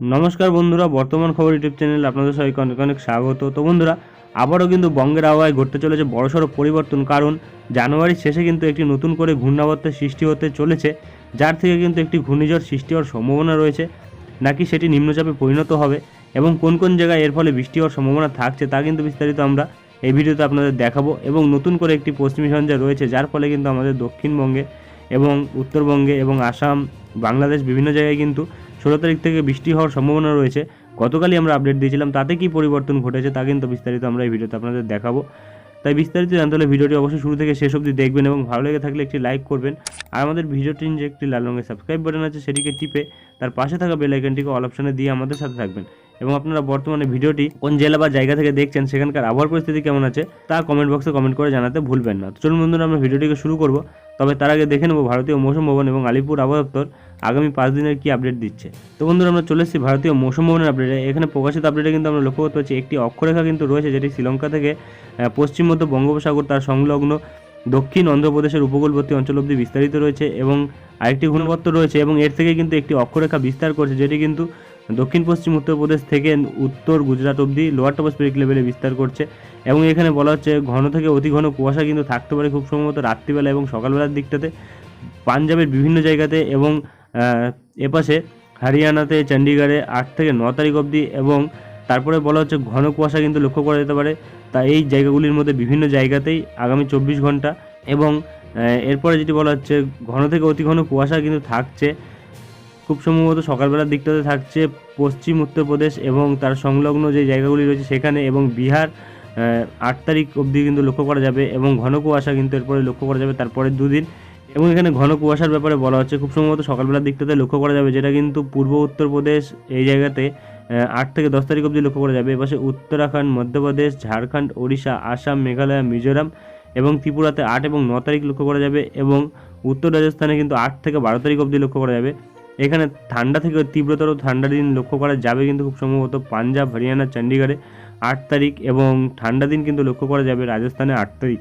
নমস্কার বন্ধুরা, বর্তমান খবর ইউটিউব চ্যানেল আপনাদের সবাইকে অনেক অনেক স্বাগত। তো বন্ধুরা, আবারও কিন্তু বঙ্গের আবহাওয়ায় ঘটতে চলেছে বড়সড় পরিবর্তন, কারণ জানুয়ারির শেষে কিন্তু একটি নতুন করে ঘূর্ণাবর্তের সৃষ্টি হতে চলেছে, যার থেকে কিন্তু একটি ঘূর্ণিঝড় সৃষ্টি হওয়ার সম্ভাবনা রয়েছে, নাকি সেটি নিম্নচাপে পরিণত হবে এবং কোন কোন জায়গায় এর ফলে বৃষ্টি হওয়ার সম্ভাবনা থাকছে তা কিন্তু বিস্তারিত আমরা এই ভিডিওতে আপনাদের দেখাবো এবং নতুন করে একটি পশ্চিমী ঝঞ্ঝা রয়েছে, যার ফলে কিন্তু আমাদের দক্ষিণবঙ্গে এবং উত্তরবঙ্গে এবং আসাম, বাংলাদেশ বিভিন্ন জায়গায় কিন্তু ষোলো তারিখ থেকে বৃষ্টি হওয়ার সম্ভাবনা রয়েছে। গতকালই আমরা আপডেট দিয়েছিলাম, তাতে কি পরিবর্তন ঘটেছে তা কিন্তু বিস্তারিত আমরা এই ভিডিওতে আপনাদের দেখাবো। তাই বিস্তারিত জানতে হলে ভিডিওটি অবশ্যই শুরু থেকে শেষ অবধি দেখবেন এবং ভালো লেগে থাকলে একটি লাইক করবেন। আর আমাদের ভিডিওটির যে একটি লাল রঙের সাবস্ক্রাইব বাটন আছে, সেটিকে টিপে তার পাশে থাকা বেল আইকনটিকে অল অপশনে দিয়ে আমাদের সাথে থাকবেন। এবং আপনারা বর্তমানে ভিডিওটি কোন জেলা বা জায়গা থেকে দেখছেন, সেখানকার আবহাওয়ার পরিস্থিতি কেমন আছে, তা কমেন্ট বক্সে কমেন্ট করে জানাতে ভুলবেন না। চলুন বন্ধুরা, আমরা ভিডিওটিকে শুরু করব। তবে তার আগে দেখে নেব ভারতীয় মৌসুম ভবন এবং আলিপুর আবহাওয়া দপ্তর আগামী পাঁচ দিনের কি আপডেট দিচ্ছে? তো বন্ধুরা, আমরা চলে এসেছি ভারতীয় মৌসুম ভবনের আপডেটে এখানে প্রকাশিত আপডেটে কিন্তু আমরা লক্ষ্য করতে পারছি, একটি অক্ষরেখা কিন্তু রয়েছে, যেটি শ্রীলঙ্কা থেকে পশ্চিম মধ্য বঙ্গোপসাগর, তার সংলগ্ন দক্ষিণ অন্ধ্রপ্রদেশের উপকূলবর্তী অঞ্চল অবধি বিস্তারিত রয়েছে এবং আরেকটি ঘূর্ণবর্ত রয়েছে এবং এর থেকে কিন্তু একটি অক্ষরেখা বিস্তার করছে, যেটি কিন্তু দক্ষিণ পশ্চিম উত্তরপ্রদেশ থেকে উত্তর গুজরাট অবধি লোয়ার টপোস্ফেরিক লেভেলে বিস্তার করছে এবং এখানে বলা হচ্ছে ঘন থেকে অতি ঘন কুয়াশা কিন্তু থাকতে পারে খুব সম্ভবত রাত্রিবেলা এবং সকালবেলার দিকটাতে। পাঞ্জাবের বিভিন্ন জায়গাতে এবং এপাশে হরিয়ানাতে চণ্ডীগড়ে আট থেকে ন তারিখ অবধি এবং তারপরে বলা হচ্ছে ঘন কুয়াশা কিন্তু লক্ষ্য করা যেতে পারে। তা এই জায়গাগুলির মধ্যে বিভিন্ন জায়গাতেই আগামী চব্বিশ ঘণ্টা এবং এরপরে যেটি বলা হচ্ছে ঘন থেকে অতি ঘন কুয়াশা কিন্তু থাকছে। খুব সম্ভবত সকালবেলার দিকটাতে থাকছে পশ্চিম উত্তরপ্রদেশ এবং তার সংলগ্ন যে জায়গাগুলি রয়েছে সেখানে এবং বিহার আট তারিখ অবধি কিন্তু লক্ষ্য করা যাবে এবং ঘন কুয়াশা কিন্তু এরপরে লক্ষ্য করা যাবে। তারপরে দুদিন এবং এখানে ঘন কুয়াশার ব্যাপারে বলা হচ্ছে, খুব সম্ভবত সকালবেলার দিকটাতে লক্ষ্য করা যাবে, যেটা কিন্তু পূর্ব উত্তরপ্রদেশ এই জায়গাতে আট থেকে দশ তারিখ অবধি লক্ষ্য করা যাবে। এপাশে উত্তরাখণ্ড, মধ্যপ্রদেশ, ঝাড়খণ্ড, ওড়িশা, আসাম, মেঘালয়, মিজোরাম এবং ত্রিপুরাতে আট এবং ন তারিখ লক্ষ্য করা যাবে এবং উত্তর রাজস্থানে কিন্তু আট থেকে বারো তারিখ অবধি লক্ষ্য করা যাবে। এখানে ঠান্ডা থেকে তীব্রতর ঠান্ডা দিন লক্ষ্য করা যাবে কিন্তু খুব সম্ভবত পাঞ্জাব, হরিয়ানা চণ্ডীগড়ে আট তারিখ এবং ঠান্ডা দিন কিন্তু লক্ষ্য করা যাবে রাজস্থানে আট তারিখ।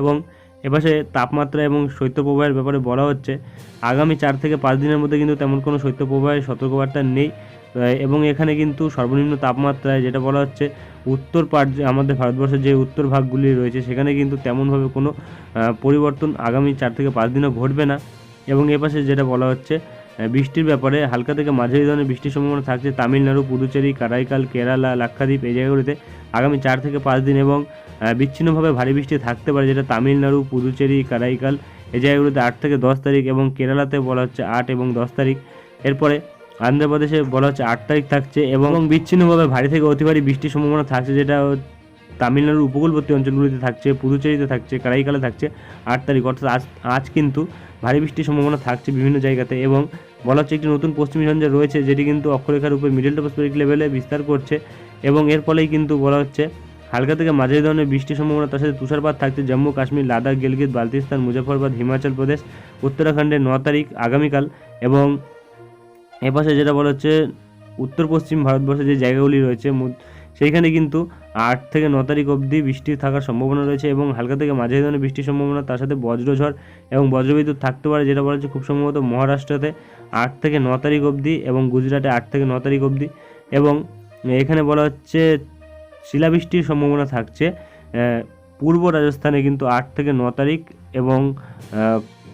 এবং এপাশে তাপমাত্রা এবং শৈত্যপ্রবাহের ব্যাপারে বলা হচ্ছে, আগামী চার থেকে পাঁচ দিনের মধ্যে কিন্তু তেমন কোনো শৈত্যপ্রবাহের সতর্কবার্তা নেই। এবং এখানে কিন্তু সর্বনিম্ন তাপমাত্রায় যেটা বলা হচ্ছে, উত্তর পাট আমাদের ভারতবর্ষের যে উত্তর ভাগগুলি রয়েছে, সেখানে কিন্তু তেমনভাবে কোনো পরিবর্তন আগামী চার থেকে পাঁচ দিনও ঘটবে না। এবং এপাশে যেটা বলা হচ্ছে বৃষ্টির ব্যাপারে হালকা থেকে মাঝারি ধরনের বৃষ্টির সম্ভাবনা থাকছে তামিলনাড়ু, পুদুচেরি, কারাইকাল, কেরালা, লাক্ষাদ্বীপ এই জায়গাগুলিতে আগামী চার থেকে পাঁচ দিন এবং বিচ্ছিন্নভাবে ভারী বৃষ্টি থাকতে পারে, যেটা তামিলনাড়ু, পুদুচেরি, কারাইকাল এই জায়গাগুলোতে আট থেকে দশ তারিখ এবং কেরালাতে বলা হচ্ছে আট এবং দশ তারিখ। এরপরে আন্ধ্রপ্রদেশে বলা হচ্ছে আট তারিখ থাকছে এবং বিচ্ছিন্নভাবে ভারী থেকে অতি ভারী বৃষ্টির সম্ভাবনা থাকছে, যেটা তামিলনাড়ুর উপকূলবর্তী অঞ্চলগুলিতে থাকছে, পুদুচেরিতে থাকছে, কারাইকালে থাকছে আট তারিখ। অর্থাৎ আজ আজ কিন্তু ভারী বৃষ্টির সম্ভাবনা থাকছে বিভিন্ন জায়গাতে এবং বলা হচ্ছে একটি নতুন পশ্চিমী ঝঞ্ঝা রয়েছে, যেটি কিন্তু অক্ষরেখার উপরে মিডল টপোস্ফেরিক লেভেলে বিস্তার করছে এবং এর ফলেই কিন্তু বলা হচ্ছে হালকা থেকে মাঝারি ধরনের বৃষ্টির সম্ভাবনা, তার সাথে তুষারপাত থাকছে জম্মু, কাশ্মীর, লাদাখ, গিলগিত বালতিস্তান মুজফরবাদ হিমাচল প্রদেশ, উত্তরাখণ্ডে ন তারিখ আগামীকাল এবং এপাশে যেটা বলা হচ্ছে উত্তর পশ্চিম ভারতবর্ষে যে জায়গাগুলি রয়েছে সেইখানে কিন্তু আট থেকে ন তারিখ অবধি বৃষ্টি থাকার সম্ভাবনা রয়েছে এবং হালকা থেকে মাঝারি ধরনের বৃষ্টির সম্ভাবনা, তার সাথে বজ্রঝড় এবং বজ্রবিদ্যুৎ থাকতে পারে, যেটা বলা হচ্ছে খুব সম্ভবত মহারাষ্ট্রতে আট থেকে ন তারিখ অবধি এবং গুজরাটে আট থেকে ন তারিখ অবধি এবং এখানে বলা হচ্ছে শিলাবৃষ্টির সম্ভাবনা থাকছে পূর্ব রাজস্থানে কিন্তু আট থেকে ন তারিখ এবং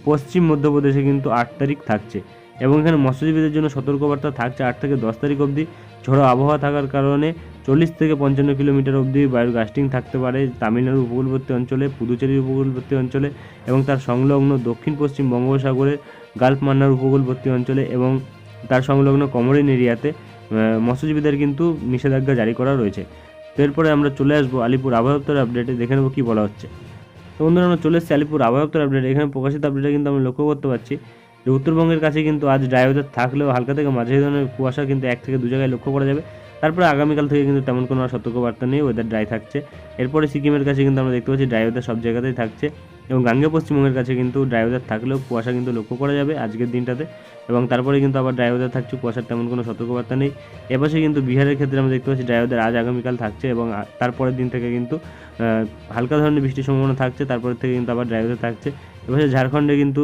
পশ্চিম মধ্যপ্রদেশে কিন্তু আট তারিখ থাকছে। এবং এখানে মৎস্যজীবীদের জন্য সতর্কবার্তা থাকছে আট থেকে দশ তারিখ অবধি। ঝড়ো আবহাওয়া থাকার কারণে চল্লিশ থেকে পঞ্চান্ন কিলোমিটার অবধি বায়ুর গাস্টিং থাকতে পারে তামিলনাড়ু উপকূলবর্তী অঞ্চলে পুদুচেরির উপকূলবর্তী অঞ্চলে এবং তার সংলগ্ন দক্ষিণ পশ্চিম বঙ্গোপসাগরের গালফ মান্নার উপকূলবর্তী অঞ্চলে এবং তার সংলগ্ন কমরিন এরিয়াতে মৎস্যজীবীদের কিন্তু নিষেধাজ্ঞা জারি করা রয়েছে। তো এরপরে আমরা চলে আসব আলিপুর আবহাওয়া আপডেটে দেখে নেব কী বলা হচ্ছে। তো বন্ধুরা, আমরা চলে এসেছি আলিপুর আবহাওয়া আপডেট এখানে প্রকাশিত আপডেটে কিন্তু আমরা লক্ষ্য করতে পারছি। যে উত্তরবঙ্গের কাছে কিন্তু আজ ড্রাইভার থাকলেও হালকা থেকে মাঝে ধরনের কুয়াশা কিন্তু এক থেকে দু জায়গায় লক্ষ্য করা যাবে। তারপরে আগামীকাল থেকে কিন্তু তেমন কোনো সতর্কবার্তা নেই ওয়েদার ড্রাই থাকছে। এরপরে সিকিমের কাছে কিন্তু আমরা দেখতে পাচ্ছি ড্রাইভার সব জায়গাতেই থাকছে। এবং গাঙ্গে পশ্চিমবঙ্গের কাছে কিন্তু ড্রাইভার থাকলেও কুয়াশা কিন্তু লক্ষ্য করা যাবে আজকের দিনটাতে। এবং তারপরে কিন্তু আবার ড্রাইভার থাকছে, কুয়াশার তেমন কোনো সতর্কবার্তা নেই। এপাশে কিন্তু বিহারের ক্ষেত্রে আমরা দেখতে পাচ্ছি ড্রাইভারদের আজ আগামীকাল থাকছে এবং তারপরের দিন থেকে কিন্তু হালকা ধরনের বৃষ্টির সম্ভাবনা থাকছে, তারপর থেকে কিন্তু আবার ড্রাইভার থাকছে। এপাশে ঝাড়খণ্ডে কিন্তু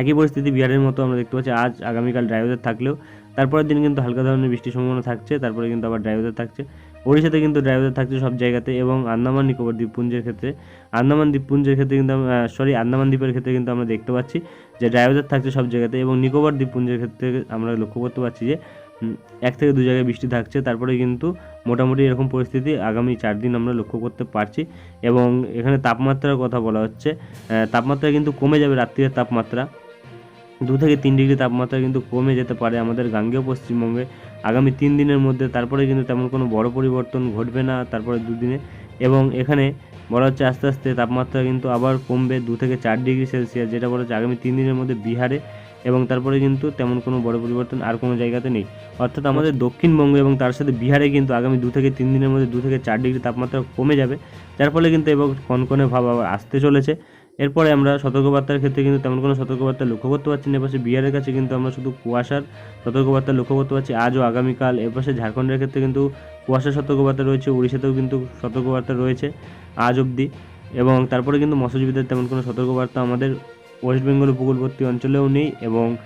একই পরিস্থিতি বিহারের মতো আমরা দেখতে পাচ্ছি, আজ আগামীকাল ড্রাইভার থাকলেও। তারপরের দিন কিন্তু হালকা ধরনের বৃষ্টির সম্ভাবনা থাকছে, তারপরে কিন্তু আবার ড্রাইভার থাকছে। ওড়িশাতে কিন্তু ড্রাইভার থাকছে সব জায়গাতে এবং আন্দামান, নিকোবর দ্বীপপুঞ্জের ক্ষেত্রে। আন্দামান দ্বীপপুঞ্জের ক্ষেত্রে কিন্তু সরি আন্দামান দ্বীপের ক্ষেত্রে কিন্তু আমরা দেখতে পাচ্ছি যে ড্রাইভার থাকছে সব জায়গাতে এবং নিকোবর দ্বীপপুঞ্জের ক্ষেত্রে আমরা লক্ষ্য করতে পারছি যে এক থেকে দু জায়গায় বৃষ্টি থাকছে। তারপরে কিন্তু মোটামুটি এরকম পরিস্থিতি আগামী চার দিন আমরা লক্ষ্য করতে পারছি এবং এখানে তাপমাত্রার কথা বলা হচ্ছে। তাপমাত্রা কিন্তু কমে যাবে রাত্রির তাপমাত্রা। দু থেকে তিন ডিগ্রি তাপমাত্রা কিন্তু কমে যেতে পারে আমাদের গাঙ্গেয় পশ্চিমবঙ্গে। আগামী তিন দিনের মধ্যে তারপরে কিন্তু তেমন কোনো বড় পরিবর্তন ঘটবে না তারপরে দুদিনে। এবং এখানে বলা হচ্ছে আস্তে আস্তে তাপমাত্রা কিন্তু আবার কমবে দু থেকে চার ডিগ্রি সেলসিয়াস, যেটা বলা হচ্ছে আগামী তিন দিনের মধ্যে বিহারে। এবং তারপরে কিন্তু তেমন কোনো বড় পরিবর্তন আর কোনো জায়গাতে নেই। অর্থাৎ আমাদের দক্ষিণবঙ্গ এবং তার সাথে বিহারে কিন্তু আগামী দু থেকে তিন দিনের মধ্যে দু থেকে চার ডিগ্রি তাপমাত্রা কমে যাবে। যার ফলে কিন্তু এবার কনকনে ভাব আবার আসতে চলেছে। এরপরে আমরা সতর্কবার্তার ক্ষেত্রে কিন্তু তেমন কোনো সতর্কবার্তা লক্ষ্য করতে পারছি না। এপাশে বিহারের কাছে কিন্তু আমরা শুধু কুয়াশার সতর্কবার্তা লক্ষ্য করতে পারছি। আজ ও আগামীকাল এপাশে ঝাড়খণ্ডের ক্ষেত্রে কিন্তু কুয়াশার সতর্কবার্তা রয়েছে, উড়িষ্যাতেও কিন্তু সতর্কবার্তা রয়েছে আজ অবধি। এবং তারপরে কিন্তু মৎস্যজীবীদের তেমন কোনো সতর্কবার্তা আমাদের ওয়েস্ট বেঙ্গল উপকূলবর্তী অঞ্চলেও নেই এবং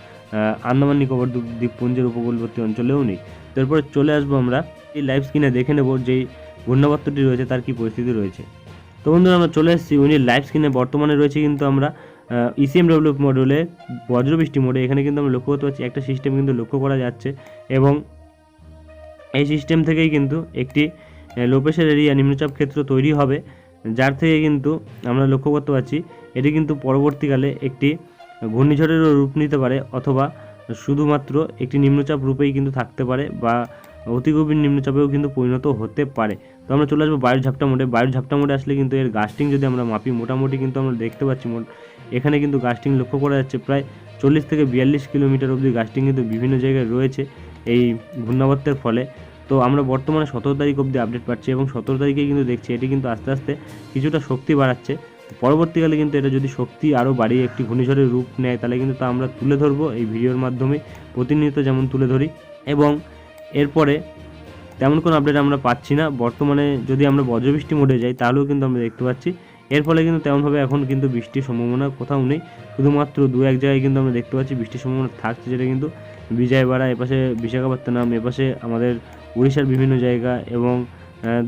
আন্দামান নিকোবর দ্বীপ- দ্বীপপুঞ্জের উপকূলবর্তী অঞ্চলেও নেই। তো এরপরে চলে আসব আমরা, এই লাইভ স্ক্রিনে দেখে নেব যেই ঘূর্ণাবর্তটি রয়েছে, তার কী পরিস্থিতি রয়েছে। তো বন্ধুরা, আমরা চলে এসেছি উনি লাইভ স্ক্রিনে বর্তমানে রয়েছে কিন্তু আমরা ইসিএম ডব্লিউ মডেলে বজ্রবৃষ্টি মোডে এখানে কিন্তু আমরা লক্ষ্য করতে পারছি একটা সিস্টেম কিন্তু লক্ষ্য করা যাচ্ছে এবং এই সিস্টেম থেকেই কিন্তু একটি লো এরিয়া নিম্নচাপ ক্ষেত্র তৈরি হবে। যার থেকে কিন্তু আমরা লক্ষ্য করতে পারছি, এটি কিন্তু পরবর্তীকালে একটি ঘূর্ণিঝড়েরও রূপ নিতে পারে অথবা শুধুমাত্র একটি নিম্নচাপ রূপেই কিন্তু থাকতে পারে বা অতি গভীর নিম্নচাপেও কিন্তু পরিণত হতে পারে। তো আমরা চলে আসব বায়ুর ঝাপটা মোটে বায়ুর ঝাপটা মোডে আসলে কিন্তু এর গাস্টিং যদি আমরা মাপি, মোটামুটি কিন্তু আমরা দেখতে পাচ্ছি মোট এখানে কিন্তু গাস্টিং লক্ষ্য করা যাচ্ছে প্রায় চল্লিশ থেকে বিয়াল্লিশ কিলোমিটার অবধি গাস্টিং কিন্তু বিভিন্ন জায়গায় রয়েছে এই ঘূর্ণাবর্তের ফলে। তো আমরা বর্তমানে সতেরো তারিখ অবধি আপডেট পাচ্ছি এবং সতেরো তারিখে কিন্তু দেখছি এটি কিন্তু আস্তে আস্তে কিছুটা শক্তি বাড়াচ্ছে। পরবর্তীকালে কিন্তু এটা যদি শক্তি আরও বাড়িয়ে একটি ঘূর্ণিঝড়ের রূপ নেয়, তাহলে কিন্তু তা আমরা তুলে ধরবো। এই ভিডিওর মাধ্যমে প্রতিনিয়ত যেমন তুলে ধরি এবং এরপরে তেমন কোনো আপডেট আমরা পাচ্ছি না। বর্তমানে যদি আমরা বজ্রবৃষ্টি মোডে যাই, তাহলেও কিন্তু আমরা দেখতে পাচ্ছি। এর ফলে কিন্তু তেমনভাবে এখন কিন্তু বৃষ্টির সম্ভাবনা কোথাও নেই। শুধুমাত্র দু এক জায়গায় কিন্তু আমরা দেখতে পাচ্ছি বৃষ্টির সম্ভাবনা থাকছে, যেটা কিন্তু বিজয়বাড়া, এপাশে বিশাখাপত্তনম, এপাশে আমাদের উড়িষ্যার বিভিন্ন জায়গা এবং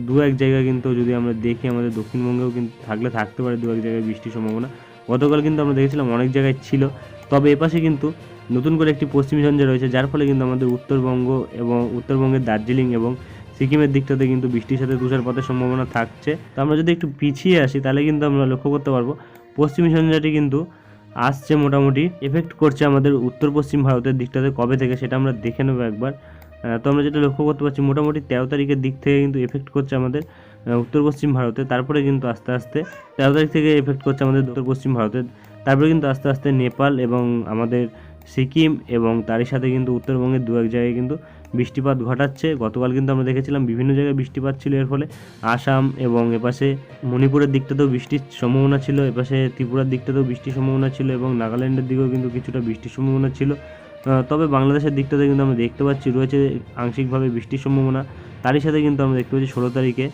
দু এক জায়গায় কিন্তু যদি আমরা দেখি আমাদের দক্ষিণবঙ্গেও কিন্তু থাকলে থাকতে পারে দু এক জায়গায় বৃষ্টির সম্ভাবনা। গতকাল কিন্তু আমরা দেখেছিলাম অনেক জায়গায় ছিল। তবে এপাশে কিন্তু নতুন করে একটি পশ্চিমী ঝঞ্ঝা রয়েছে, যার ফলে কিন্তু আমাদের উত্তরবঙ্গ এবং উত্তরবঙ্গের দার্জিলিং এবং সিকিমের দিকটাতে কিন্তু বৃষ্টির সাথে তুষারপাতের সম্ভাবনা থাকছে। তো আমরা যদি একটু পিছিয়ে আসি, তাহলে কিন্তু আমরা লক্ষ্য করতে পারব, পশ্চিমী ঝঞ্ঝাটি কিন্তু আসছে মোটামুটি এফেক্ট করছে আমাদের উত্তর পশ্চিম ভারতের দিকটাতে কবে থেকে, সেটা আমরা দেখে নেব একবার। তো আমরা যেটা লক্ষ্য করতে পারছি, মোটামুটি তেরো তারিখের দিক থেকে কিন্তু এফেক্ট করছে আমাদের উত্তর পশ্চিম ভারতে, তারপরে কিন্তু আস্তে আস্তে তেরো তারিখ থেকে এফেক্ট করছে আমাদের উত্তর পশ্চিম ভারতে। তারপরে কিন্তু আস্তে আস্তে নেপাল এবং আমাদের সিকিম এবং তারই সাথে কিন্তু উত্তরবঙ্গের দু এক জায়গায় কিন্তু বৃষ্টিপাত ঘটাচ্ছে। গতকাল কিন্তু আমরা দেখেছিলাম বিভিন্ন জায়গায় বৃষ্টিপাত ছিল। এর ফলে আসাম এবং এপাশে মণিপুরের দিকটাতেও বৃষ্টির সম্ভাবনা ছিল। এপাশে ত্রিপুরার দিকটাতেও বৃষ্টির সম্ভাবনা ছিল এবং নাগাল্যান্ডের দিকেও কিন্তু কিছুটা বৃষ্টির সম্ভাবনা ছিল। তবে বাংলাদেশের দিকটাতে কিন্তু আমরা দেখতে পাচ্ছি, রয়েছে আংশিকভাবে বৃষ্টির সম্ভাবনা। তারই সাথে কিন্তু আমরা দেখতে পাচ্ছি ষোলো তারিখে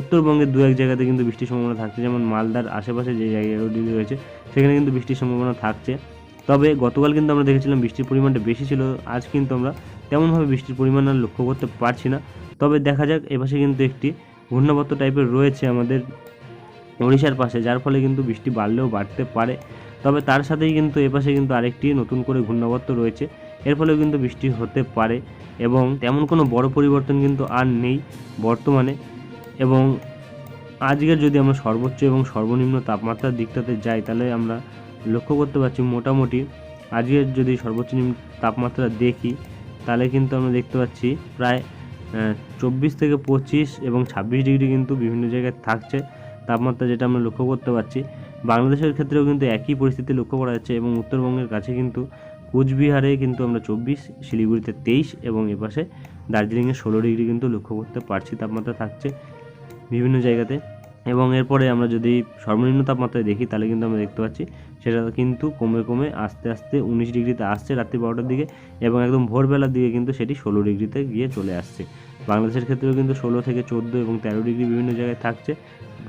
উত্তরবঙ্গের দু এক জায়গাতে কিন্তু বৃষ্টির সম্ভাবনা থাকছে। যেমন মালদার আশেপাশে যে জায়গাগুলি রয়েছে, সেখানে কিন্তু বৃষ্টির সম্ভাবনা থাকছে। তবে গতকাল কিন্তু আমরা দেখেছিলাম বৃষ্টির পরিমাণটা বেশি ছিল, আজ কিন্তু আমরা তেমনভাবে বৃষ্টির পরিমাণ আর লক্ষ্য করতে পারছি না। তবে দেখা যাক এপাশে কিন্তু একটি ঘূর্ণাবর্ত টাইপের রয়েছে আমাদের উড়িষ্যার পাশে, যার ফলে কিন্তু বৃষ্টি বাড়লেও বাড়তে পারে। তবে তার সাথেই কিন্তু এপাশে কিন্তু আরেকটি নতুন করে ঘূর্ণাবর্ত রয়েছে, এর ফলেও কিন্তু বৃষ্টি হতে পারে এবং তেমন কোনো বড় পরিবর্তন কিন্তু আর নেই বর্তমানে এবং আজকের যদি আমরা সর্বোচ্চ এবং সর্বনিম্ন তাপমাত্রার দিকটাতে যাই, তাহলে আমরা লক্ষ্য করতে পারছি মোটামুটি, আজকের যদি সর্বোচ্চ তাপমাত্রা দেখি, তাহলে কিন্তু আমরা দেখতে পাচ্ছি প্রায় চব্বিশ থেকে পঁচিশ এবং ছাব্বিশ ডিগ্রি কিন্তু বিভিন্ন জায়গায় থাকছে তাপমাত্রা যেটা আমরা লক্ষ্য করতে পারছি। বাংলাদেশের ক্ষেত্রেও কিন্তু একই পরিস্থিতি লক্ষ্য করা যাচ্ছে এবং উত্তরবঙ্গের কাছে কিন্তু কোচবিহারে কিন্তু আমরা চব্বিশ, শিলিগুড়িতে তেইশ এবং এপাশে দার্জিলিংয়ে ষোলো ডিগ্রি কিন্তু লক্ষ্য করতে পারছি তাপমাত্রা থাকছে বিভিন্ন জায়গাতে। এবং এরপরে আমরা যদি সর্বনিম্ন তাপমাত্রায় দেখি, তাহলে কিন্তু আমরা দেখতে পাচ্ছি সেটা কিন্তু কমে কমে আস্তে আস্তে উনিশ ডিগ্রিতে আসছে রাত্রি বারোটার দিকে এবং একদম ভোরবেলার দিকে কিন্তু সেটি ষোলো ডিগ্রিতে গিয়ে চলে আসছে। বাংলাদেশের ক্ষেত্রেও কিন্তু ষোলো থেকে চোদ্দ এবং তেরো ডিগ্রি বিভিন্ন জায়গায় থাকছে।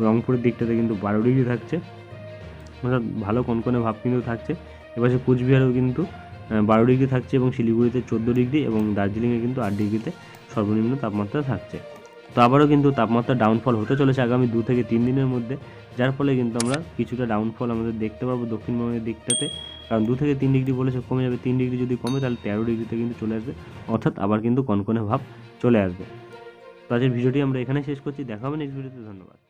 রংপুরের দিকটাতে কিন্তু বারো ডিগ্রি থাকছে। অর্থাৎ ভালো কনকনে ভাব কিন্তু থাকছে। এপাশে কুচবিহারেও কিন্তু বারো ডিগ্রি থাকছে এবং শিলিগুড়িতে চোদ্দ ডিগ্রি এবং দার্জিলিংয়ে কিন্তু আট ডিগ্রিতে সর্বনিম্ন তাপমাত্রা থাকছে। তো আবারও কিন্তু তাপমাত্রা ডাউনফল হতে চলেছে আগামী দু থেকে তিন দিনের মধ্যে, যার ফলে কিন্তু আমরা কিছুটা ডাউনফল আমাদের দেখতে পাবো দক্ষিণবঙ্গের দিকটাতে। কারণ দু থেকে তিন ডিগ্রি বলেছে, কমে যাবে তিন ডিগ্রি যদি কমে, তাহলে তেরো ডিগ্রিতে কিন্তু চলে আসবে। অর্থাৎ আবার কিন্তু কনকনে ভাব চলে আসবে। তো আজকের ভিডিওটি আমরা এখানে শেষ করছি। দেখা হবে নেক্সট ভিডিওতে ধন্যবাদ।